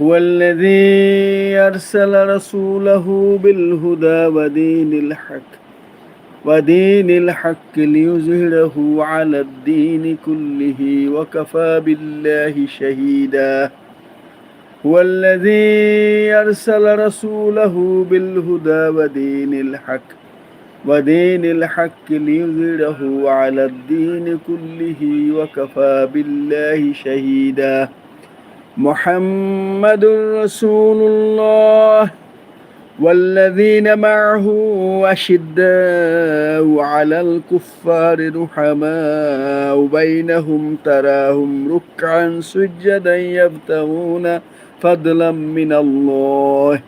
هو الذي أرسل رسوله بالهدى ودين الحق ودين الحق ليظهره على الدين كله وكفى بالله شهيدا. هو الذي أرسل رسوله بالهدى ودين الحق ودين الحق ليظهره على الدين كله وكفى بالله شهيدا. محمد رسول الله والذين معه أشداء على الكفار رحماء بينهم تراهم ركعا سجدا يبتغون فضلا من الله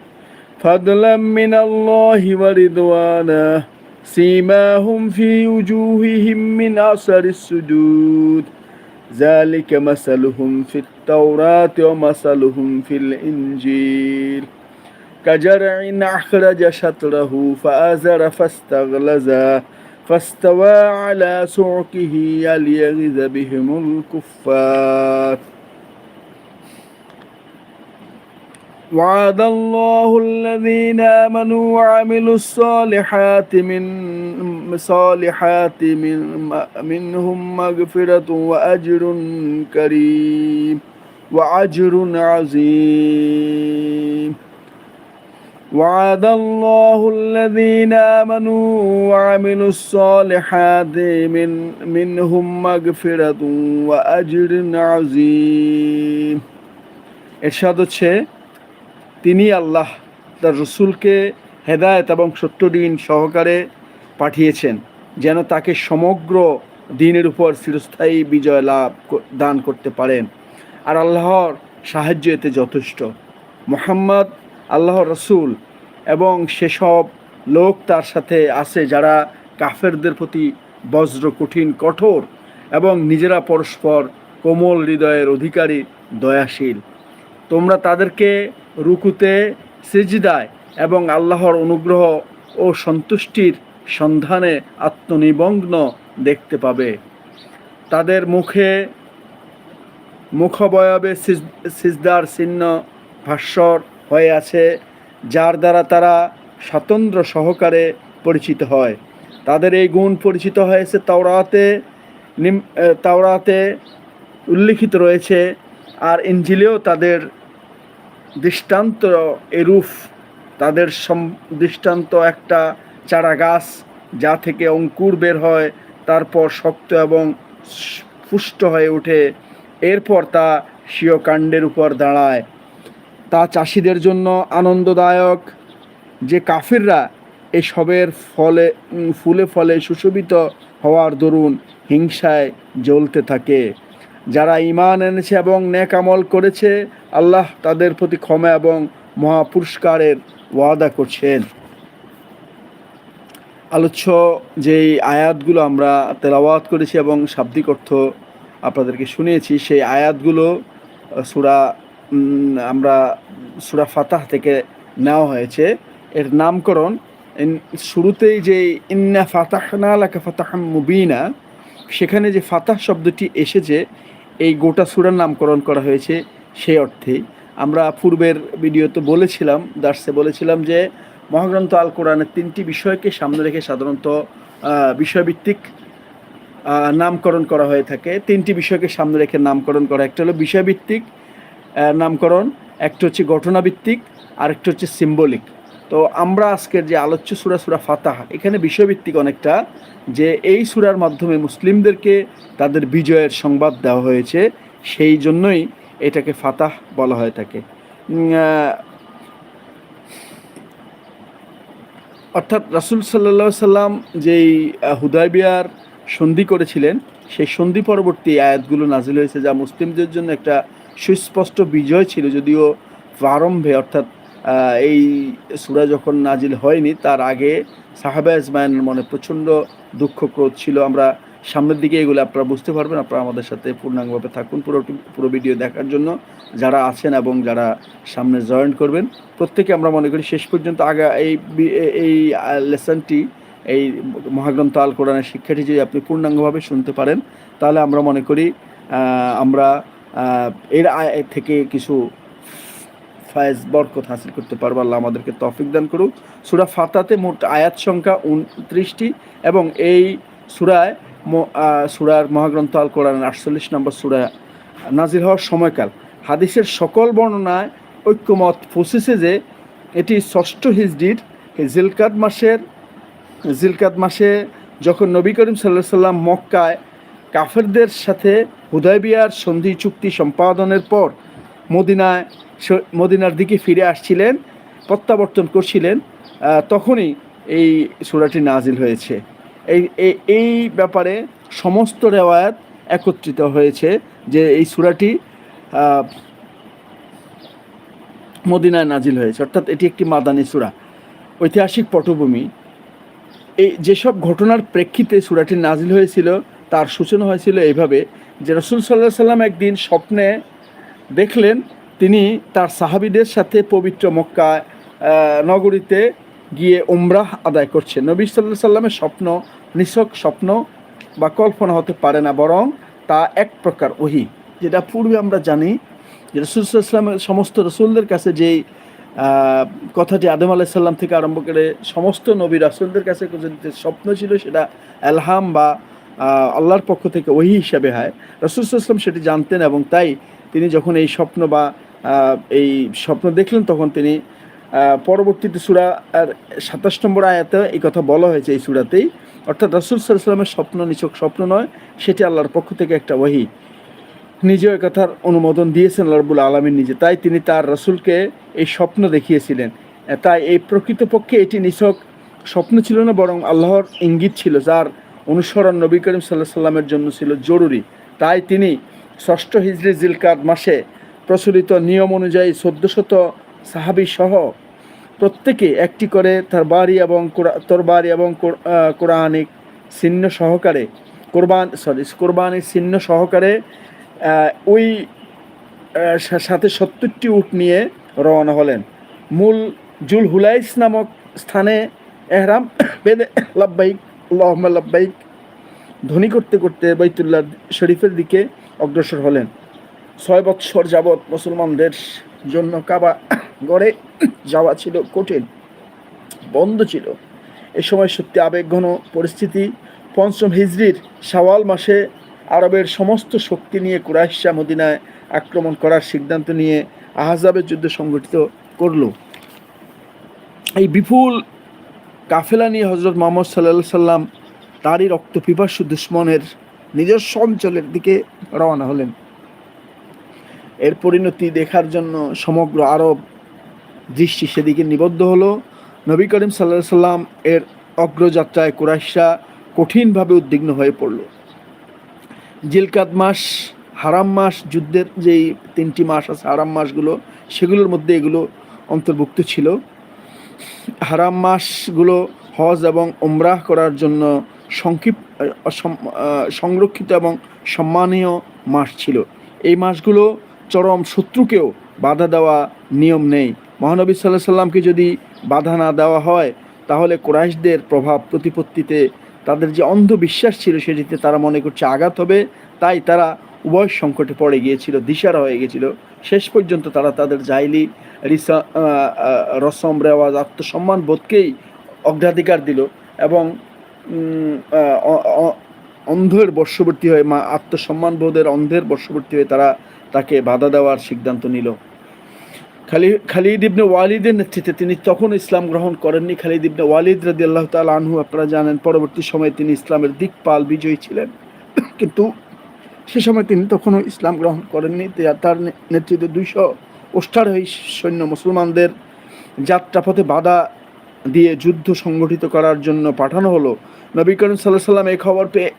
فضلا من الله ورضوانا سيماهم في وجوههم من أثر السجود. ذلك مثلهم في التوراة ومثلهم في الإنجيل. كجرع أخرج شطره فآزر فاستغلظ فاستوى على سعكه ليغيظ بهم الكفار. وعد الله الذين آمنوا وعملوا الصالحات من صالحات من منهم مغفرة وأجر كريم وأجر عظيم وعد الله الذين آمنوا وعملوا الصالحات من منهم مغفرة وأجر عظيم إرشاد হচ্ছে তিনি আল্লাহ, তার রসুলকে হেদায়ত এবং সত্য দিন সহকারে পাঠিয়েছেন, যেন তাকে সমগ্র দিনের উপর চিরস্থায়ী বিজয় লাভ দান করতে পারেন। আর আল্লাহর সাহায্য এতে যথেষ্ট। মোহাম্মদ, আল্লাহর রসুল এবং সেসব লোক তার সাথে আছে যারা কাফেরদের প্রতি বজ্র, কঠিন, কঠোর এবং নিজেরা পরস্পর কোমল হৃদয়ের অধিকারী, দয়াশীল। তোমরা তাদেরকে রুকুতে সিজদায় এবং আল্লাহর অনুগ্রহ ও সন্তুষ্টির সন্ধানে আত্মনিবগ্ন দেখতে পাবে। তাদের মুখে মুখবয়বে সিজদার চিহ্ন ভাস্বর হয়ে আছে, যার দ্বারা তারা স্বতন্ত্র সহকারে পরিচিত হয়। তাদের এই গুণ পরিচিত হয়েছে তাওরাতে তাওরাতে উল্লিখিত রয়েছে, আর ইঞ্জিলেও তাদের দৃষ্টান্ত এরূপ। তাদের দৃষ্টান্ত একটা চারা গাছ যা থেকে অঙ্কুর বের হয়, তারপর শক্ত এবং পুষ্ট হয়ে ওঠে। এরপর তা স্বীয় কাণ্ডের উপর দাঁড়ায়। তা চাষিদের জন্য আনন্দদায়ক। যে কাফিররা এসবের ফলে ফুলে ফলে সুশোভিত হওয়ার দরুন হিংসায় জ্বলতে থাকে। যারা ইমান এনেছে এবং নেক আমল করেছে, আল্লাহ তাদের প্রতি ক্ষমা এবং মহাপুরস্কারের ওয়াদা করছেন। আলোচ্য যেই আয়াতগুলো আমরা তেলাওয়াত করেছি এবং শাব্দিক অর্থ আপনাদেরকে শুনিয়েছি, সেই আয়াতগুলো সুরা আমরা সুরা ফাতাহ থেকে নেওয়া হয়েছে। এর নামকরণ শুরুতেই যে ইন্না ফাতাহ না লাকা ফাতাহ মুবিনা, সেখানে যে ফাতাহ শব্দটি এসেছে এই গোটা সুরার নামকরণ করা হয়েছে সেই অর্থেই আমরা পূর্বের ভিডিওতে বলেছিলাম, দার্সে বলেছিলাম যে মহাগ্রন্থ আল কোরআনের তিনটি বিষয়কে সামনে রেখে সাধারণত বিষয়ভিত্তিক নামকরণ করা হয়ে থাকে। তিনটি বিষয়কে সামনে রেখে নামকরণ করা। একটা হলো বিষয়ভিত্তিক নামকরণ, একটা হচ্ছে ঘটনাভিত্তিক আরেকটা হচ্ছে সিম্বলিক তো আমরা আজকের যে আলোচ্য সুরা সুরা ফাতাহ, এখানে বিষয়ভিত্তিক অনেকটা, যে এই সুরার মাধ্যমে মুসলিমদেরকে তাদের বিজয়ের সংবাদ দেওয়া হয়েছে, সেই জন্যই এটাকে ফাতাহ বলা হয়ে থাকে। অর্থাৎ রাসুল সাল্লা সাল্লাম যেই হুদাইবিয়ার সন্ধি করেছিলেন, সেই সন্ধি পরবর্তী আয়াতগুলো নাজিল হয়েছে, যা মুসলিমদের জন্য একটা সুস্পষ্ট বিজয় ছিল, যদিও প্রারম্ভে, অর্থাৎ এই সুরা যখন নাজিল হয়নি, তার আগে সাহাবা ইসমাইনের মনে প্রচণ্ড দুঃখ ক্রোধ ছিল। আমরা সামনের দিকে এগুলো আপনারা বুঝতে পারবেন। আপনারা আমাদের সাথে পূর্ণাঙ্গভাবে থাকুন পুরো পুরো ভিডিও দেখার জন্য। যারা আছেন এবং যারা সামনে জয়েন করবেন, প্রত্যেকে আমরা মনে করি শেষ পর্যন্ত আগা এই এই লেসনটি, এই মহাগ্রন্থ আল কোরআনের শিক্ষাটি যদি আপনি পূর্ণাঙ্গভাবে শুনতে পারেন, তাহলে আমরা মনে করি আমরা এর থেকে কিছু ফায়েজ বরকত হাসিল করতে পারব। আল্লাহ আমাদেরকে তৌফিক দান করুক। সুরা ফাতাতে মোট আয়াত সংখ্যা উনত্রিশটি এবং এই সুরায় সুরার মহাগ্রন্থ আল কোরআন আটচল্লিশ নম্বর সুরা নাজির হওয়ার সময়কাল। হাদিসের সকল বর্ণনায় ঐক্যমত পৌঁছেছে যে এটি ষষ্ঠ হিজডির জিলকাত মাসের জিলকাত মাসে যখন নবী করিম সাল্লাহ সাল্লাম মক্কায় কাফেরদের সাথে হুদাইবিয়ার সন্ধি চুক্তি সম্পাদনের পর মদিনায় মদিনার দিকে ফিরে আসছিলেন, প্রত্যাবর্তন করছিলেন তখনই এই সূরাটি নাজিল হয়েছে। এই, এই- ব্যাপারে সমস্ত রেওয়ায়াত একত্রিত হয়েছে যে এই সূরাটি মদিনায় নাজিল হয়েছে। অর্থাৎ এটি একটি মাদানী সূরা, ঐতিহাসিক পটভূমি। এই যেসব ঘটনার প্রেক্ষিতে সূরাটি নাজিল হয়েছিল, তার সূচনা হয়েছিল এইভাবে যে রসুল সাল্লাহ সাল্লাম একদিন স্বপ্নে দেখলেন তিনি তার সাহাবিদের সাথে পবিত্র মক্কা নগরীতে গিয়ে উমরাহ আদায় করছেন। নবী সাল্লাহ সাল্লামের স্বপ্ন নিছক স্বপ্ন বা কল্পনা হতে পারে না, বরং তা এক প্রকার ওহি, যেটা পূর্বে আমরা জানি যে রসুল সাল্লামের সমস্ত রসুলদের কাছে যেই কথাটি আদম আলাইসাল্লাম থেকে আরম্ভ করে সমস্ত নবী রাসুলদের কাছে যে স্বপ্ন ছিল সেটা আলহাম বা আল্লাহর পক্ষ থেকে ওহি হিসাবে হয়। রসুল সাল্লাম সেটি জানতেন এবং তাই তিনি যখন এই স্বপ্ন বা এই স্বপ্ন দেখলেন, তখন তিনি পরবর্তীতে সুরা আর সাতাশ নম্বর আয়াতে এই কথা বলা হয়েছে এই সুরাতেই। অর্থাৎ রসুল সাল্লামের স্বপ্ন নিছক স্বপ্ন নয়, সেটি আল্লাহর পক্ষ থেকে একটা ওহি নিজেও কথার অনুমোদন দিয়েছেন আল্লাহ রব্বুল আলমীর নিজে। তাই তিনি তার রসুলকে এই স্বপ্ন দেখিয়েছিলেন। তাই এই প্রকৃতপক্ষে এটি নিছক স্বপ্ন ছিল না, বরং আল্লাহর ইঙ্গিত ছিল, যার অনুসরণ নবী করিম সাল্লাহ সাল্লামের জন্য ছিল জরুরি। তাই তিনি ষষ্ঠ হিজরি জিলকাত মাসে প্রচলিত নিয়ম অনুযায়ী চোদ্দশত সাহাবি সহ প্রত্যেকে একটি করে তার বাড়ি এবং কোরা- তরবারি এবং কোরআনিক চিহ্ন সহকারে, কোরবান সরি কোরবানির চিহ্ন সহকারে ওই সাথে সত্তরটি উট নিয়ে রওনা হলেন। মূল জুল হুলাইস নামক স্থানে এহরাম বেদে লাব্বাইক, আল্লাহুম্মা লাব্বাইক, ধ্বনি করতে করতে বাইতুল্লাহ শরীফের দিকে অগ্রসর হলেন। ছয় বৎসর যাবৎ মুসলমানদের জন্য কাবা গড়ে যাওয়া ছিল কঠিন, বন্ধ ছিল। এ সময় সত্যি আবেগঘন পরিস্থিতি, পঞ্চম হিজরির শাওয়াল মাসে আরবের সমস্ত শক্তি নিয়ে কুরাইশা মদিনায় আক্রমণ করার সিদ্ধান্ত নিয়ে আহজাবের যুদ্ধ সংগঠিত করল। এই বিপুল কাফেলা নিয়ে হজরত মোহাম্মদ সাল্লাহ সাল্লাম তারই রক্ত পিপাসু দুশ্মনের নিজস্ব অঞ্চলের দিকে রওনা হলেন। এর পরিণতি দেখার জন্য সমগ্র আরব দৃষ্টি সেদিকে নিবদ্ধ হলো। নবী করিম সাল্লাহ সাল্লাম এর অগ্রযাত্রায় কুরাইশা কঠিনভাবে উদ্বিগ্ন হয়ে পড়ল। জিলকাত মাস, হারাম মাস, যুদ্ধের যেই তিনটি মাস আছে, হারাম মাসগুলো, সেগুলোর মধ্যে এগুলো অন্তর্ভুক্ত ছিল। হারাম মাসগুলো হজ এবং ওমরাহ করার জন্য সংক্ষিপ্ত সংরক্ষিত এবং সম্মানীয় মাস ছিল। এই মাসগুলো চরম শত্রুকেও বাধা দেওয়া নিয়ম নেই। মহানবী সাল্লাহ সাল্লামকে যদি বাধা না দেওয়া হয়, তাহলে কোরাইশদের প্রভাব প্রতিপত্তিতে তাদের যে অন্ধবিশ্বাস ছিল সেটিতে তারা মনে করছে আঘাত হবে। তাই তারা উভয় সংকটে পড়ে গিয়েছিল, দিশারা হয়ে গিয়েছিল। শেষ পর্যন্ত তারা তাদের জাইলি, রিসা রসম, রেওয়াজ, আত্মসম্মান বোধকেই অগ্রাধিকার দিল এবং অন্ধের বর্ষবর্তী হয়ে, মা, আত্মসম্মান বোধের অন্ধের বর্ষবর্তী হয়ে তারা বাধা দেওয়ার সিদ্ধান্ত নিল। খালি, খালিদ ইবনে ওয়ালিদের নেতৃত্বে তিনি তখন ইসলাম গ্রহণ করেননি। খালিদ ইবনে ওয়ালিদ রাদি আল্লাহ তাল আনহু, আপনারা জানেন, পরবর্তী সময়ে তিনি ইসলামের দিকপাল বিজয়ী ছিলেন। কিন্তু সে সময় তিনি তখনও ইসলাম গ্রহণ করেননি। তার নেতৃত্বে দুইশো অষ্টারোহী সৈন্য মুসলমানদের যাত্রাপথে বাধা দিয়ে যুদ্ধ সংগঠিত করার জন্য পাঠানো হলো। নবী করিম সাল্লাহ সাল্লাম এই খবর পেয়ে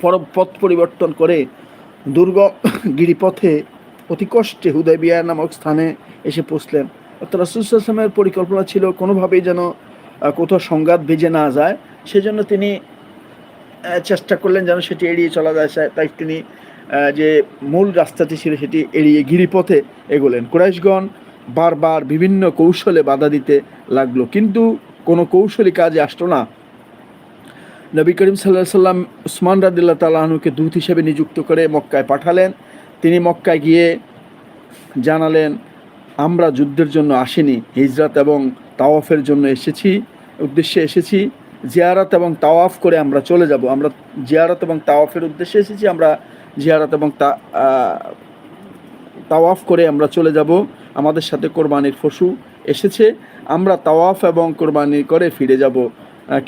পর, পথ পরিবর্তন করে দুর্গম গিরিপথে অতি কষ্টে হুদাইবিয়া নামক স্থানে এসে পৌঁছলেন। অর্থাৎ রাসুলসাল্লামের পরিকল্পনা ছিল কোনোভাবেই যেন কোথাও সংঘাত ভেজে না যায়। সেজন্য তিনি চেষ্টা করলেন যেন সেটি এড়িয়ে চলা যায়। তাই তিনি যে মূল রাস্তাটি ছিল সেটি এড়িয়ে গিরিপথে এগোলেন। কুরাইশগণ বারবার বিভিন্ন কৌশলে বাধা দিতে লাগল। কিন্তু কোনো কৌশলী কাজে আসতো না। নবী করিম সাল্লাহ সাল্লাম উসমান রাদিল্লা তালাহনুকে দূত হিসেবে নিযুক্ত করে মক্কায় পাঠালেন। তিনি মক্কায় গিয়ে জানালেন, আমরা যুদ্ধের জন্য আসিনি, হিজরাত এবং তাওয়াফের জন্য এসেছি, উদ্দেশ্যে এসেছি। জিয়ারাত এবং তাওয়াফ করে আমরা চলে যাব। আমরা জিয়ারাত এবং তাওয়াফের উদ্দেশ্যে এসেছি, আমরা জিয়ারাত এবং তা তাওয়াফ করে আমরা চলে যাব। আমাদের সাথে কোরবানির পশু এসেছে। আমরা তাওয়াফ এবং কোরবানি করে ফিরে যাব।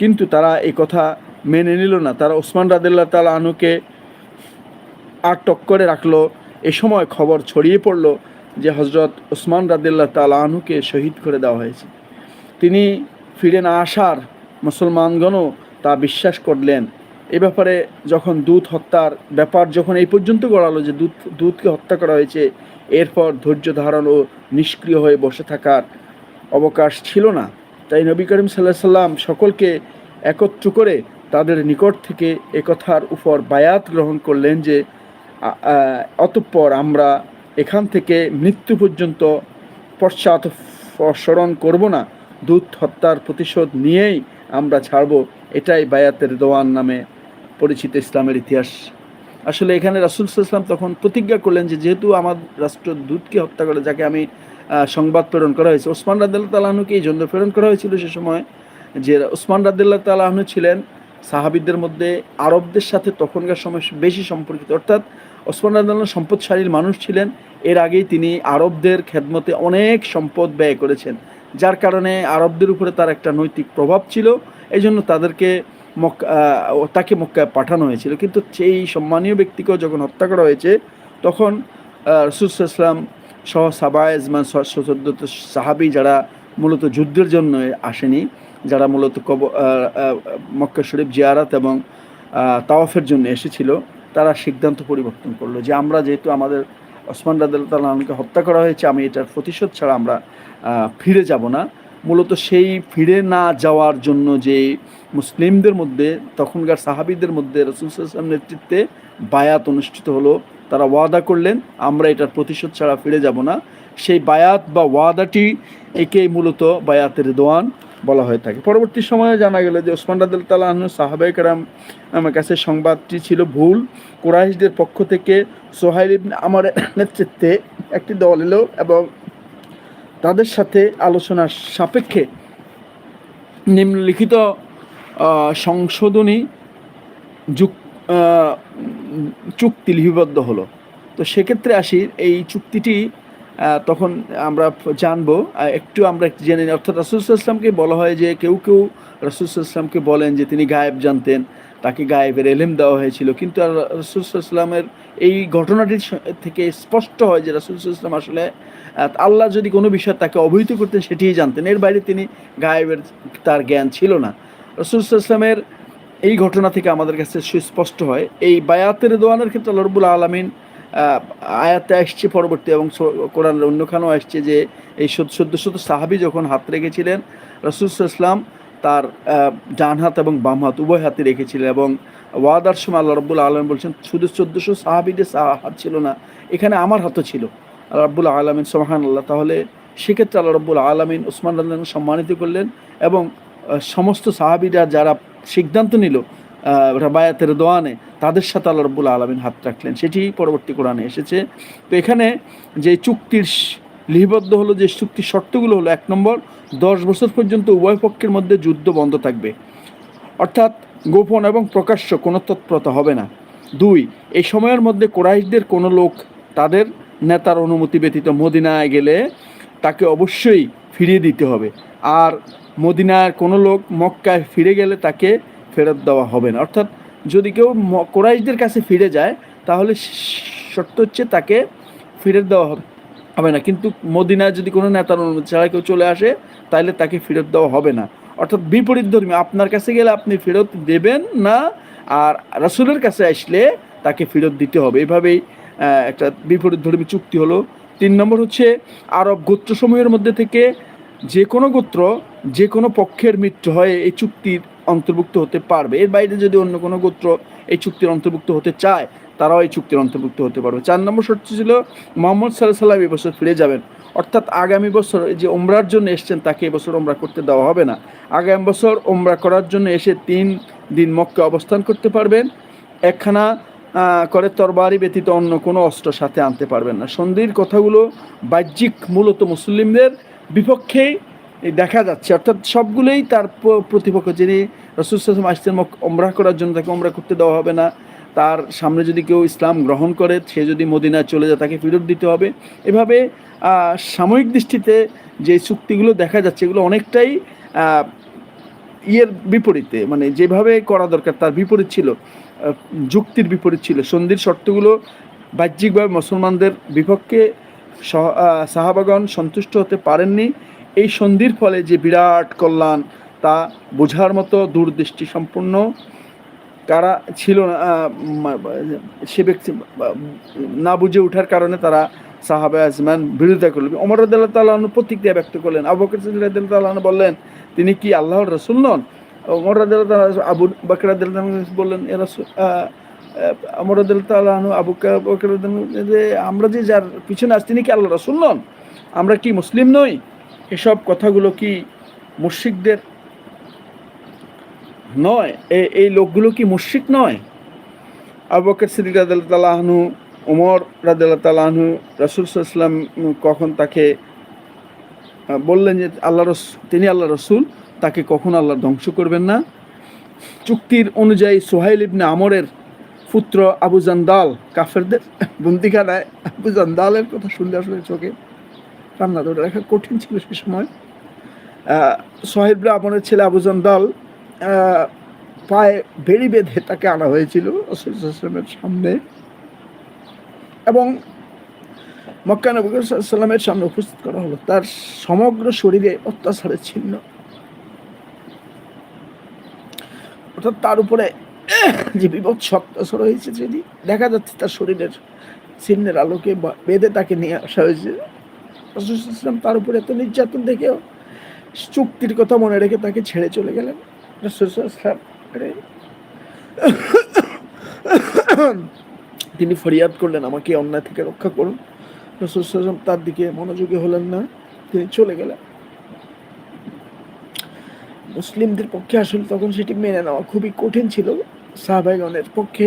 কিন্তু তারা এই কথা মেনে নিল না। তারা ওসমান রাদিল্লাহ তালা আনুকে আটক করে রাখল। এ সময় খবর ছড়িয়ে পড়ল যে হজরত ওসমান রাদিল্লাহ তালা আনুকে শহীদ করে দেওয়া হয়েছে। তিনি ফিরে না আসার মুসলমানগণও তা বিশ্বাস করলেন। এ ব্যাপারে যখন দুধ হত্যার ব্যাপার যখন এই পর্যন্ত গড়ালো যে দুধ দুধকে হত্যা করা হয়েছে, এরপর ধৈর্য ধারণ ও নিষ্ক্রিয় হয়ে বসে থাকার অবকাশ ছিল না। তাই নবী করিম সাল্লাহ সাল্লাম সকলকে একত্র করে তাদের নিকট থেকে একথার উপর বায়াত গ্রহণ করলেন যে অতঃপর আমরা এখান থেকে মৃত্যু পর্যন্ত পশ্চাৎ স্মরণ করব না। দুধ হত্যার প্রতিশোধ নিয়েই আমরা ছাড়ব। এটাই বায়াতের দোয়ান নামে পরিচিত ইসলামের ইতিহাস। আসলে এখানে রাসুল ইসলাম তখন প্রতিজ্ঞা করলেন যে, যেহেতু আমার রাষ্ট্র দুধকে হত্যা করে, যাকে আমি সংবাদ প্রেরণ করা হয়েছে, ওসমান রাদিল্লা তালাহনুকে এই জন্য প্রেরণ করা হয়েছিল সে সময় যে, ওসমান রাদিল্লা তালাহনু ছিলেন সাহাবিদের মধ্যে আরবদের সাথে তখনকার সময় বেশি সম্পর্কিত। অর্থাৎ ওসমান রাদিল্লাহ সম্পদশালীর মানুষ ছিলেন। এর আগেই তিনি আরবদের খেদমতে অনেক সম্পদ ব্যয় করেছেন। যার কারণে আরবদের উপরে তার একটা নৈতিক প্রভাব ছিল। এই জন্য তাদেরকে মক্কা তাকে মক্কায় পাঠানো হয়েছিল। কিন্তু সেই সম্মানীয় ব্যক্তিকেও যখন হত্যা করা হয়েছে, তখন রসুলাম সহ সাবা এজমান সচদ্দত সাহাবি যারা মূলত যুদ্ধের জন্য আসেনি যারা মূলত কব মক্কা শরীফ জিয়ারাত এবং তাওয়াফের জন্য এসেছিল, তারা সিদ্ধান্ত পরিবর্তন করল যে আমরা যেহেতু আমাদের ওসমান রাদালকে হত্যা করা হয়েছে, আমি এটার প্রতিশোধ ছাড়া আমরা ফিরে যাব না। মূলত সেই ফিরে না যাওয়ার জন্য যে মুসলিমদের মধ্যে, তখনকার সাহাবিদের মধ্যে রসুলাম নেতৃত্বে বায়াত অনুষ্ঠিত হলো, তারা ওয়াদা করলেন, আমরা এটার প্রতিশোধ ছাড়া ফিরে যাব না। সেই বায়াত বা ওয়াদাটি একেই মূলত বায়াতের দোয়ান বলা হয়ে থাকে। পরবর্তী সময়ে জানা গেল যে ওসমান রাদুল তালাহ সাহাবাই কারাম আমার কাছে সংবাদটি ছিল ভুল। কুরাইশদের পক্ষ থেকে সোহাইল আমার নেতৃত্বে একটি দল এলো এবং তাদের সাথে আলোচনার সাপেক্ষে নিম্নলিখিত সংশোধনী যুক চুক্তি লিপিবদ্ধ হলো। তো সেক্ষেত্রে আসি, এই চুক্তিটি তখন আমরা জানব একটু আমরা একটু জেনে নিই। অর্থাৎ রাসুলসাল্লামকে বলা হয় যে কেউ কেউ রাসুলসাল্লামকে বলেন যে তিনি গায়েব জানতেন, তাকে গায়েবের এলেম দেওয়া হয়েছিল। কিন্তু আর রাসুলসাল্লামের এই ঘটনাটির স- থেকে স্পষ্ট হয় যে রাসুলসাল্লাম আসলে আল্লাহ যদি কোনো বিষয় তাকে অবহিত করতেন, সেটিই জানতেন। এর বাইরে তিনি গায়েবের তার জ্ঞান ছিল না। রসুলামের এই ঘটনা থেকে আমাদের কাছে সুস্পষ্ট হয়। এই বায়াতের দোয়ানের ক্ষেত্রে আল্লাহ রবুল আলমিন আয়াতে আসছে পরবর্তী এবং কোরআনের অন্যখানেও আসছে যে এই সদ- সদ্য সদ্য সাহাবি যখন হাত রেখেছিলেন রসুলাম তার ডান হাত এবং বাম হাত উভয় হাতে রেখেছিলেন এবং ওয়াদার সময় আল্লাহ রব্বুল আলম বলছেন, শুধু চোদ্দোশো সাহাবিদের হাত ছিল না, এখানে আমার হাতও ছিল। আল্লাহ রব্বুল আলমিন সোহান আল্লাহ তাহলে সেক্ষেত্রে আল্লাহ রব্বুল আলমিন ওসমান আল্লাহ সম্মানিত করলেন এবং সমস্ত সাহাবিরা যারা সিদ্ধান্ত নিল রাবায়াতের দোয়ানে তাদের সাথে আল্লাহ রব্বুল আলমিন হাত রাখলেন। সেটি পরবর্তী কোরআনে এসেছে। তো এখানে যে চুক্তির লিপিবদ্ধ হলো, যে চুক্তির শর্তগুলো হলো, এক নম্বর, দশ বছর পর্যন্ত উভয় পক্ষের মধ্যে যুদ্ধ বন্ধ থাকবে। অর্থাৎ গোপন এবং প্রকাশ্য কোনো তৎপরতা হবে না। দুই, এই সময়ের মধ্যে কোরাইশদের কোনো লোক তাদের নেতার অনুমতি ব্যতীত মদিনায় গেলে তাকে অবশ্যই ফিরিয়ে দিতে হবে। আর মদিনার কোনো লোক মক্কায় ফিরে গেলে তাকে ফেরত দেওয়া হবে না। অর্থাৎ যদি কেউ কোরাইশদের কাছে ফিরে যায়, তাহলে শর্ত হচ্ছে তাকে ফেরত দেওয়া হবে হবে না। কিন্তু মদিনায় যদি কোনো নেতার অনুমতি ছাড়া কেউ চলে আসে তাহলে তাকে ফেরত দেওয়া হবে না। অর্থাৎ বিপরীত ধর্মী, আপনার কাছে গেলে আপনি ফেরত দেবেন না, আর রাসুলের কাছে আসলে তাকে ফেরত দিতে হবে। এভাবেই একটা বিপরীত ধর্মী চুক্তি হলো। তিন নম্বর হচ্ছে, আরব গোত্রসমূহের মধ্যে থেকে যে কোনো গোত্র, যে কোনো পক্ষের মৃত্যু হয় এই চুক্তির অন্তর্ভুক্ত হতে পারবে। এর বাইরে যদি অন্য কোনো গোত্র এই চুক্তির অন্তর্ভুক্ত হতে চায়, তারাও এই চুক্তির অন্তর্ভুক্ত হতে পারবে। চার নম্বর শর্ত ছিল, মোহাম্মদ সাল্লাহ সাল্লাম এবছর ফিরে যাবেন। অর্থাৎ আগামী বছর যে ওমরার জন্য এসছেন, তাকে এবছর ওমরা করতে দেওয়া হবে না। আগামী বছর ওমরা করার জন্য এসে তিন দিন মক্কে অবস্থান করতে পারবেন। একখানা করে তরবারি ব্যতীত অন্য কোনো অস্ত্র সাথে আনতে পারবেন না। সন্ধির কথাগুলো বাহ্যিক, মূলত মুসলিমদের বিপক্ষেই দেখা যাচ্ছে। অর্থাৎ সবগুলোই তার প্রতিপক্ষ যিনি রসুলাম আসছেন ওমরা করার জন্য তাকে ওমরা করতে দেওয়া হবে না। তার সামনে যদি কেউ ইসলাম গ্রহণ করে, সে যদি মদিনায় চলে যায়, তাকে ফেরত দিতে হবে। এভাবে সাময়িক দৃষ্টিতে যে চুক্তিগুলো দেখা যাচ্ছে, এগুলো অনেকটাই ইয়ের বিপরীতে। মানে যেভাবে করা দরকার, তার বিপরীত ছিল। যুক্তির বিপরীত ছিল। সন্ধির শর্তগুলো বাহ্যিকভাবে মুসলমানদের বিপক্ষে সাহাবাগণ সন্তুষ্ট হতে পারেননি। এই সন্ধির ফলে যে বিরাট কল্যাণ, তা বোঝার মতো দূরদৃষ্টি সম্পূর্ণ কারা ছিল না সে ব্যক্তি না বুঝে ওঠার কারণে তারা সাহাবে আজমান বিরোধিতা করলেন। অমর রাদিয়াল্লাহু তাআলা প্রতিক্রিয়া ব্যক্ত করলেন। আবু বকর সিদ্দিক তাআলা বললেন, তিনি কি আল্লাহর রসুল নন? ওমর রাদিয়াল্লাহু তাআলা আবু বকর বললেন, এ রাসূল তাআলা আনহু, আবু বকর আমরা যে যার পিছনে আছি, তিনি কি আল্লাহ রসুল নন? আমরা কি মুসলিম নই? এসব কথাগুলো কি মুশরিকদের নয়? এই লোকগুলো কি মুশরিক নয়? আবু বকর সিদ্দিক তাআলা ওমর আনহু, রাসূল ওয়াসাল্লাম কখন তাকে বললেন যে আল্লাহ রস, তিনি আল্লাহ রসুল, তাকে কখন আল্লাহ ধ্বংস করবেন না। চুক্তির অনুযায়ী সোহাইল ইবনে আমরের পুত্র আবু জান্দাল, কাফেরদের বন্দিখানায়, আবু জান্দালের কথা শুনলে আসলে চোখে। কান্না ধরে রাখা কঠিন ছিল সে সময়। আহ, সোহাইল ছেলে আবু জান্দাল পায়ে বেড়ি বেঁধে তাকে আনা হয়েছিল রসুলের সামনে। এবং মক্কা নবী সাল্লামের সামনে উপস্থিত করা হলো। তার সমগ্র শরীরে অত্যাচারের ছিন্ন অর্থাৎ তার উপরে যে বিভৎস অত্যাচার হয়েছে সেটি দেখা যাচ্ছে তার শরীরের চিহ্নের আলোকে বেঁধে তাকে নিয়ে আসা হয়েছে রসুলাম তার উপরে এত নির্যাতন দেখেও চুক্তির কথা মনে রেখে তাকে ছেড়ে চলে গেলেন। রসুলাম তিনি ফরিয়াদ করলেন, আমাকে অন্যায় থেকে রক্ষা করুন। রসুলাম তার দিকে মনোযোগী হলেন না, তিনি চলে গেলেন। মুসলিমদের পক্ষে আসলে তখন সেটি মেনে নেওয়া খুবই কঠিন ছিল। সাহাবাইগণের পক্ষে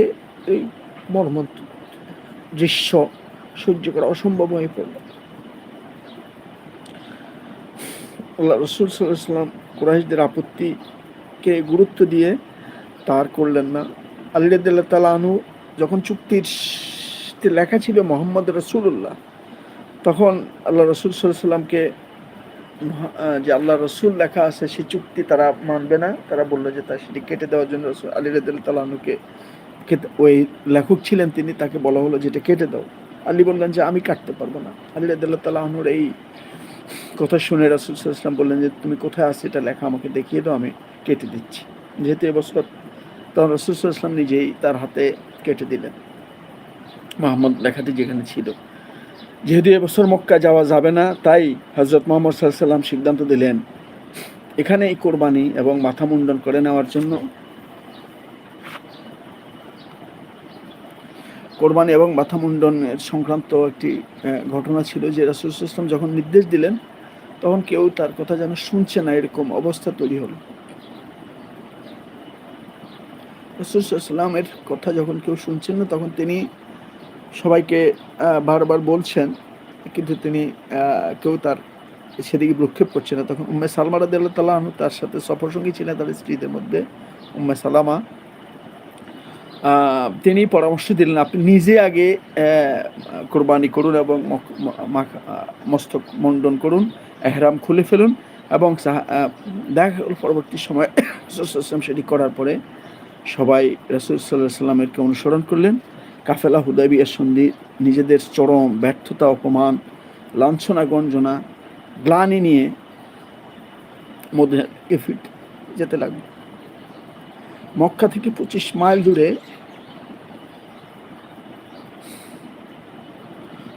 এই মর্মন্ত দৃশ্য সহ্য করা অসম্ভব হয়ে পড়ল। আল্লাহ রসুল সাল্লাম কুরাইশদের আপত্তিকে গুরুত্ব দিয়ে তার করলেন না। আল্লাহ তালা যখন চুক্তির লেখা ছিল মোহাম্মদ রসুল্লাহ তখন আল্লাহ রসুল সাল্লামকে যে আল্লাহ রসুল লেখা আছে সেই চুক্তি তারা মানবে না। তারা বলল যে তার সেটি কেটে দেওয়ার জন্য রসুল আলী ওই লেখক ছিলেন তিনি, তাকে বলা হলো যেটা কেটে দাও। আলী বললেন যে আমি কাটতে পারব না। আলী রদুল্লাহ তালাহনুর এই কথা শুনে রাসুল সাল্লাম বললেন যে, তুমি কোথায় আছো? এটা লেখা আমাকে দেখিয়ে দাও, আমি কেটে দিচ্ছি। যেহেতু এবছর তখন রসুল সাল্লাম নিজেই তার হাতে কেটে দিলেন। মোহাম্মদ লেখাটি যেখানে ছিল। যেহেতু এবছর মক্কা যাওয়া যাবে না, তাই হজরত মোহাম্মদ সাল্লাম সিদ্ধান্ত দিলেন এখানে এই কোরবানি এবং মাথা মুন্ডন করে নেওয়ার জন্য কোরবানি এবং মাথা মুন্ডনের সংক্রান্ত একটি ঘটনা ছিল যে রাসুল ইসলাম যখন নির্দেশ দিলেন, তখন কেউ তার কথা যেন শুনছে না, এরকম অবস্থা তৈরি হলো। রসুলামের কথা যখন কেউ শুনছেন না, তখন তিনি সবাইকে বারবার বলছেন, কিন্তু তিনি কেউ তার সেদিকে ভ্রুক্ষেপ করছে না। তখন উম্মে সালমা রাদি তাল্লাহ তার সাথে সফরসঙ্গী ছিলেন তার স্ত্রীদের মধ্যে, উম্মে সালামা। তিনি পরামর্শ দিলেন, আপনি নিজে আগে কোরবানি করুন এবং মস্তক মণ্ডন করুন, এহরাম খুলে ফেলুন এবং দেখা গেল পরবর্তী সময় রসুলাম সেটি করার পরে সবাই রসুল সাল্লাহ সাল্লামেরকে অনুসরণ করলেন। কাফেলা হুদাবিয়ার সন্ধি, নিজেদের চরম ব্যর্থতা, অপমান লাঞ্ছনা গঞ্জনা গ্লানি নিয়ে মদিনাকে ফিট যেতে লাগল। মক্কা থেকে পঁচিশ মাইল দূরে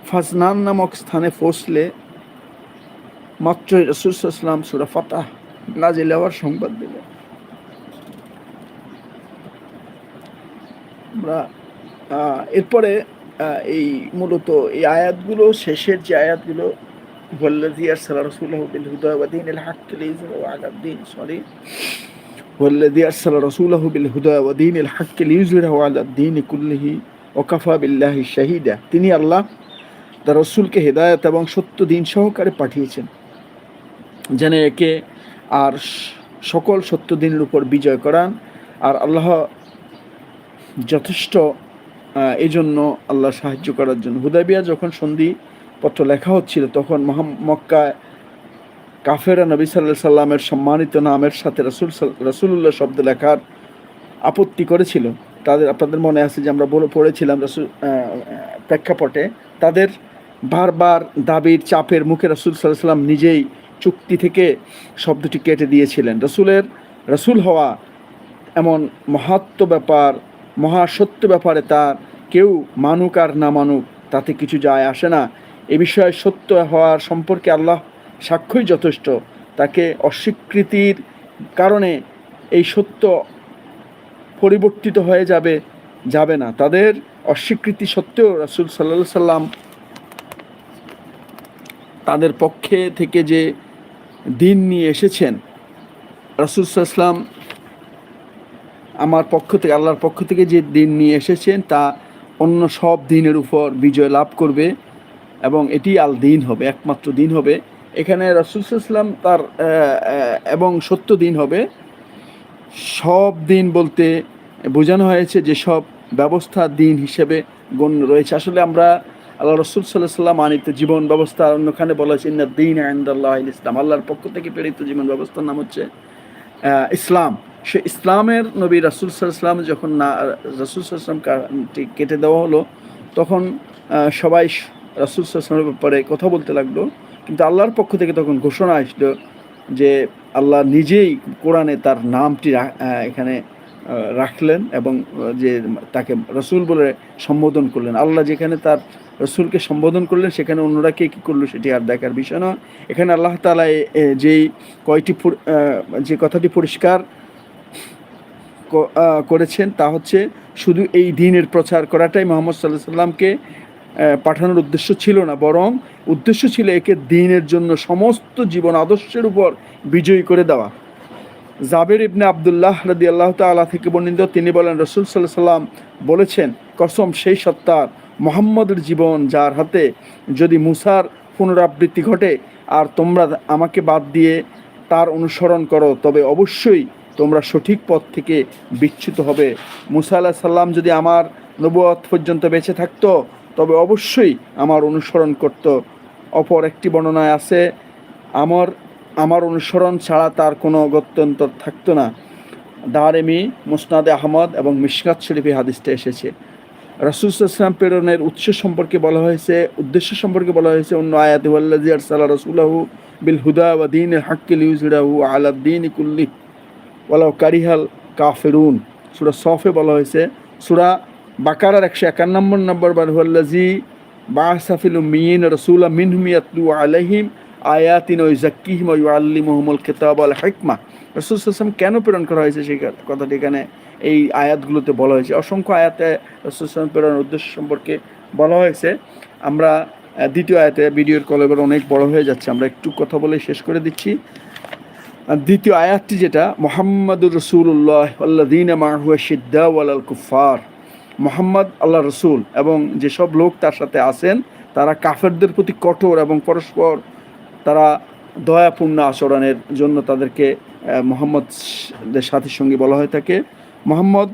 ফাজনান নামক স্থানে পৌঁছলে মাত্রই রসুলাম সুরা ফাতাহ নাজিল হওয়ার সংবাদ দিলেন আমরা আহ, এরপরে আহ, এই মূলত এই আয়াতগুলো শেষের যে আয়াতগুলো والذي أرسل رسوله بالهدى ودين الحق ليظهره على الدين سوري والذي أرسل رسوله بالهدى ودين الحق ليظهره على الدين كله ওকাফা বিল্লাহি শাহিদা তিনি আল্লাহ তার রসুলকে হেদায়ত এবং সত্য দিন সহকারে পাঠিয়েছেন। যেন একে আর সকল সত্য দিনের উপর বিজয় করান। আর আল্লাহ যথেষ্ট আহ, এই জন্য আল্লাহ সাহায্য করার জন্য। হুদাবিয়া যখন সন্ধি পত্র লেখা হচ্ছিল তখন মক্কায় কাফেরা নবী সাল্লাহ সাল্লামের সম্মানিত নামের সাথে রসুল রসুল্লাহ শব্দ লেখার আপত্তি করেছিল। তাদের আপনাদের মনে আছে যে আমরা বলে পড়েছিলাম রসুল প্রেক্ষাপটে তাদের বারবার দাবির চাপের মুখে রসুল সাল্লাম নিজেই চুক্তি থেকে শব্দটি কেটে দিয়েছিলেন। রসুলের, রসুল হওয়া এমন মহাত্ম ব্যাপার মহাসত্য ব্যাপারে তার কেউ মানুক আর না মানুক, তাতে কিছু যায় আসে না। এ বিষয়ে সত্য হওয়ার সম্পর্কে আল্লাহ সাক্ষ্যই যথেষ্ট। তাকে অস্বীকৃতির কারণে এই সত্য পরিবর্তিত হয়ে যাবে যাবে না। তাদের অস্বীকৃতি সত্ত্বেও রাসুল সাল্লা সাল্লাম তাদের পক্ষে থেকে যে দিন নিয়ে এসেছেন, রাসুল সাল্লাম আমার পক্ষ থেকে, আল্লাহর পক্ষ থেকে যে দিন নিয়ে এসেছেন, তা অন্য সব দিনের উপর বিজয় লাভ করবে এবং এটি আল দিন হবে, একমাত্র দিন হবে। এখানে রসুলাম তার এবং সত্য দিন হবে। সব দিন বলতে বোঝানো হয়েছে যে সব ব্যবস্থা দিন হিসেবে গণ্য রয়েছে। আসলে আমরা আল্লাহ রসুল সাল্লাহ সাল্লাম আনিত জীবন ব্যবস্থা অন্যখানে বলা হয়েছে ইন্না দিন আন্দাল্লাহ ইসলাম আল্লাহর পক্ষ থেকে প্রেরিত জীবন ব্যবস্থার নাম হচ্ছে ইসলাম। সে ইসলামের নবী রাসুল সাল্লাম যখন না, রাসুল সাল্লাম কেটে দেওয়া হলো, তখন সবাই রাসুল সাল্লামের ব্যাপারে কথা বলতে লাগল। কিন্তু আল্লাহর পক্ষ থেকে তখন ঘোষণা আসলো যে, আল্লাহ নিজেই কোরআনে তার নামটি এখানে রাখলেন এবং যে তাকে রসুল বলে সম্বোধন করলেন। আল্লাহ যেখানে তার রসুলকে সম্বোধন করলেন, সেখানে অন্যরা কে কী করল সেটি আর দেখার বিষয় নয়। এখানে আল্লাহ তালা যেই কয়টি যে কথাটি পরিষ্কার করেছেন তা হচ্ছে, শুধু এই দিনের প্রচার করাটাই মোহাম্মদ সাল্লাহ সাল্লামকে পাঠানোর উদ্দেশ্য ছিল না, বরং উদ্দেশ্য ছিল একে দিনের জন্য সমস্ত জীবন আদর্শের উপর বিজয়ী করে দেওয়া। জাবের ইবনে আবদুল্লাহ রাদি আল্লাহ তালা থেকে বর্ণিত তিনি বলেন, রসুল সাল্লাহ সাল্লাম বলেছেন, কসম সেই সত্তার মোহাম্মদের জীবন যার হাতে যদি মুসার পুনরাবৃত্তি ঘটে আর তোমরা আমাকে বাদ দিয়ে তার অনুসরণ করো, তবে অবশ্যই তোমরা সঠিক পথ থেকে বিচ্যুত হবে। মুসা আল্লাহ সাল্লাম যদি আমার নবুয়ত পর্যন্ত বেঁচে থাকতো, তবে অবশ্যই আমার অনুসরণ করত। অপর একটি বর্ণনায় আছে, আমার আমার অনুসরণ ছাড়া তার কোনো গত্যন্তর থাকতো না। দারেমি, মুসনাদে আহমদ এবং মিশকাত শরীফে হাদিসটা এসেছে। রাসুল ইসলাম প্রেরণের উৎস সম্পর্কে বলা হয়েছে, উদ্দেশ্য সম্পর্কে বলা হয়েছে, অন্য আয়াত ওয়াল্লাজি আরসালা রাসূলাহু বিল হুদা ওয়া দীনিল হাক্কি লিউজহিরাহু আলা দ্বীনি কুল্লি ওয়ালাউ কারিহাল কাফিরুন। সুরা সফে বলা হয়েছে, সুরা বাকারার একশো একানব্বই নম্বর নম্বর বার হুয়াল্লাজি বাসাফিল মিন রসুল মিনহুম ইয়াতলু আলাইহিম আয়াতিন ওই জাক্কিহিম ওই আল্লিমহমুল খেতাব আল হিকমা। রসুল কেন প্রেরণ করা হয়েছে সেই কথাটি এখানে? এই আয়াতগুলোতে বলা হয়েছে। অসংখ্য আয়াতে রসুল সাল্লাম প্রেরণের উদ্দেশ্য সম্পর্কে বলা হয়েছে। আমরা দ্বিতীয় আয়াতে ভিডিওর কল এবার অনেক বড় হয়ে যাচ্ছে। আমরা একটু কথা বলে শেষ করে দিচ্ছি। দ্বিতীয় আয়াতটি যেটা, মোহাম্মদুর রসুল্লাহ আল্লাদিন কুফার মোহাম্মদ আল্লাহ রসুল এবং যেসব লোক তার সাথে আছেন, তারা কাফেরদের প্রতি কঠোর এবং পরস্পর তারা দয়াপূর্ণ আচরণের জন্য তাদেরকে মোহাম্মদের সাথীর সঙ্গে বলা হয়ে থাকে। মোহাম্মদ,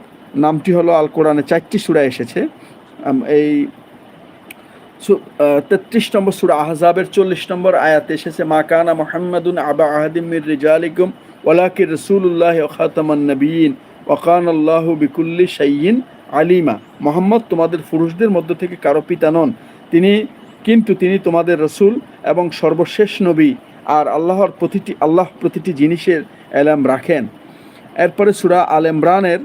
নামটি হলো আল কোরআনে চারটি সুরা এসেছে। এই তেত্রিশ নম্বর সুরা আহজাবের চল্লিশ নম্বর আয়াতে এসেছে, মা কানা মোহাম্মদুন আবা আহাদিম মির রিজালিকুম ওয়ালাকির রসুল্লাহ খাতামান নবীন ওয়াকান আল্লাহ বিকুল্লি শাইয়িন আলিমা। মোহাম্মদ, তোমাদের পুরুষদের মধ্য থেকে কারও পিতা নন। তিনি কিন্তু তিনি তোমাদের রসুল এবং সর্বশেষ নবী। আর আল্লাহর প্রতিটি, আল্লাহ প্রতিটি জিনিসের এলাম রাখেন। এরপরে সুরা আল ইমরানের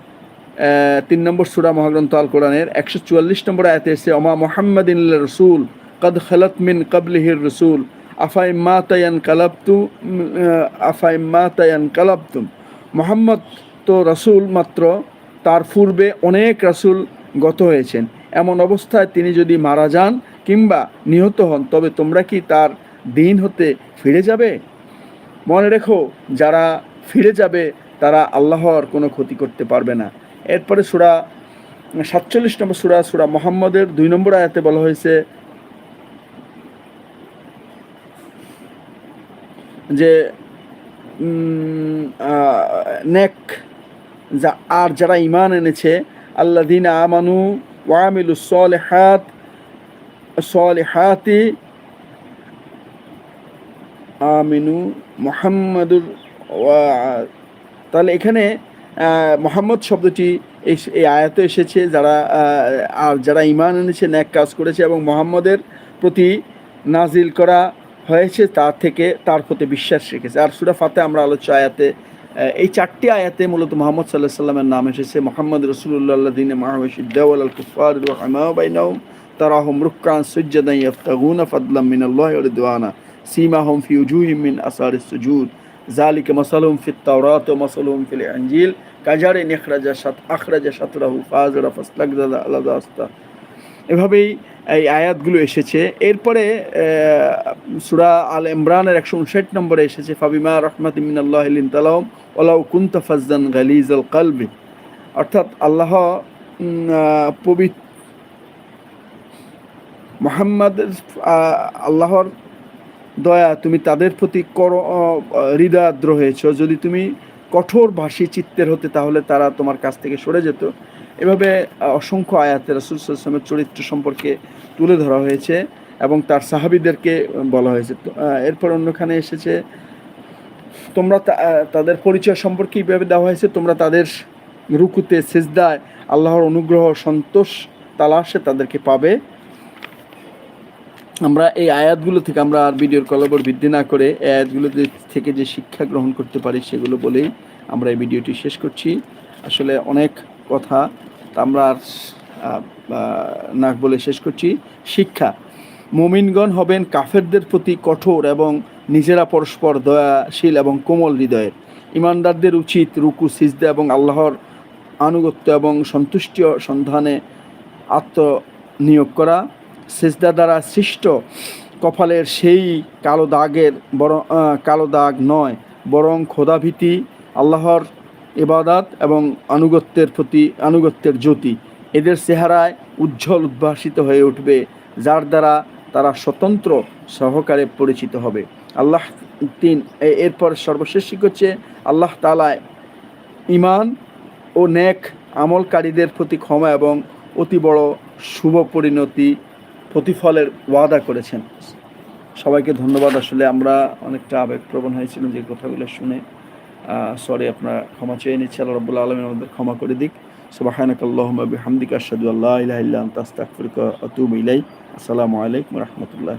তিন নম্বর সুরা মহাগ্রন্থ আল কোরআনের, একশো চুয়াল্লিশ নম্বর আয়াতে এসে ওমা মোহাম্মদিন রসুল, কদ খালাত মিন কবলিহির রসুল আফাইম্মা তায়ান কালাবতু আফাইম্মা তায়ান কালাবতুম মোহাম্মদ তো রসুল মাত্র, তার পূর্বে অনেক রাসূল গত হয়েছেন। এমন অবস্থায় তিনি যদি মারা যান কিংবা নিহত হন, তবে তোমরা কি তার দিন হতে ফিরে যাবে? মনে রেখো, যারা ফিরে যাবে তারা আল্লাহর কোনো ক্ষতি করতে পারবে না। এরপরে সুরা সাতচল্লিশ নম্বর সুরা সুরা মোহাম্মদের দুই নম্বর আয়াতে বলা হয়েছে যে নেক যা, আর যারা ইমান এনেছে আল্লাদিন আমানু ওয়ামিলু সলেহাত, সলেহাতি আমিনু মোহাম্মদুর তাহলে এখানে মোহাম্মদ শব্দটি এই আয়াতে এসেছে, যারা আর যারা ইমান এনেছে, ন্যাক কাজ করেছে এবং মোহাম্মদের প্রতি নাজিল করা হয়েছে, তার থেকে তার প্রতি বিশ্বাস রেখেছে। আর সুরা ফাতে আমরা আলোচ্য আয়াতে এই চারটি আয়াতে মূলত মোহাম্মদ সাল্লাহ সাল্লামের নাম এসেছে, মোহাম্মদ রসুল্লাহ দিন মাহমুদ্দাউল আল কুফার আমাবাইনাউম তারাহম রুক্কান ফাদলাম মিনাল্লাহ ওয়া রিদওয়ানা, সীমাহুম ফি মিন আসার সুজুদ। জালিকে মাসালুম ফিত তাওরাত ও মাসালুম ফিল আঞ্জিল কাজারে নেখরাজা সাত আখরাজা সাতরাহু ফাজরা ফাসলাকজাদা আলাদা আস্তা এভাবেই এই আয়াতগুলো এসেছে। এরপরে সুরা আল ইমরানের একশো উনষাট নম্বরে এসেছে, ফাবিমা রহমাত মিনাল্লাহ তালাম ওলাউ কুন্তা ফাজদান গালিজ আল কালবি। অর্থাৎ আল্লাহ পবিত্র মোহাম্মদ আল্লাহর দয়া, তুমি তাদের প্রতি কর হৃদয়াদ্র হয়েছ। যদি তুমি কঠোর ভাষী চিত্তের হতে, তাহলে তারা তোমার কাছ থেকে সরে যেত। এভাবে অসংখ্য আয়াতে রাসুল সাল্লামের চরিত্র সম্পর্কে তুলে ধরা হয়েছে এবং তার সাহাবিদেরকে বলা হয়েছে। এরপর অন্যখানে এসেছে, তোমরা তাদের পরিচয় সম্পর্কে এইভাবে দেওয়া হয়েছে? তোমরা তাদের রুকুতে, সেজদায়, আল্লাহর অনুগ্রহ, সন্তোষ, তালাশে তাদেরকে পাবে। আমরা এই আয়াতগুলো থেকে আমরা আর ভিডিওর কলবর বৃদ্ধি না করে এই আয়াতগুলো থেকে যে শিক্ষা গ্রহণ করতে পারি সেগুলো বলেই আমরা এই ভিডিওটি শেষ করছি। আসলে অনেক কথা আমরা আর না বলে শেষ করছি। শিক্ষা, মুমিনগণ হবেন কাফেরদের প্রতি কঠোর এবং নিজেরা পরস্পর দয়াশীল এবং কোমল হৃদয়ের। ইমানদারদের উচিত রুকু, সিজদা এবং আল্লাহর আনুগত্য এবং সন্তুষ্টি সন্ধানে আত্মনিয়োগ করা। সেজদা দ্বারা সৃষ্ট কপালের সেই কালো দাগের বরং কালো দাগ নয়, বরং খোদাভীতি, আল্লাহর ইবাদাত এবং আনুগত্যের প্রতি, আনুগত্যের জ্যোতি। এদের চেহারায় উজ্জ্বল উদ্ভাসিত হয়ে উঠবে, যার দ্বারা তারা স্বতন্ত্র সহকারে পরিচিত হবে। আল্লাহ তিন এরপর সর্বশেষ হচ্ছে, আল্লাহ তালায় ইমান ও নেক আমলকারীদের প্রতি ক্ষমা এবং অতি বড় শুভ পরিণতি প্রতিফলের ওয়াদা করেছেন। সবাইকে ধন্যবাদ। আসলে আমরা অনেকটা আবেগপ্রবণ হয়েছিলাম যে কথাগুলো শুনে। সরি আপনার ক্ষমা চেয়ে নিচ্ছি আল্লাহ রবুল্লা আলমিন আমাদের ক্ষমা করে দিক। সুবাহানাক হামদিকা সাদু আল্লাহ ইলাইক। আসসালামু আলাইকুম রহমতুল্লাহ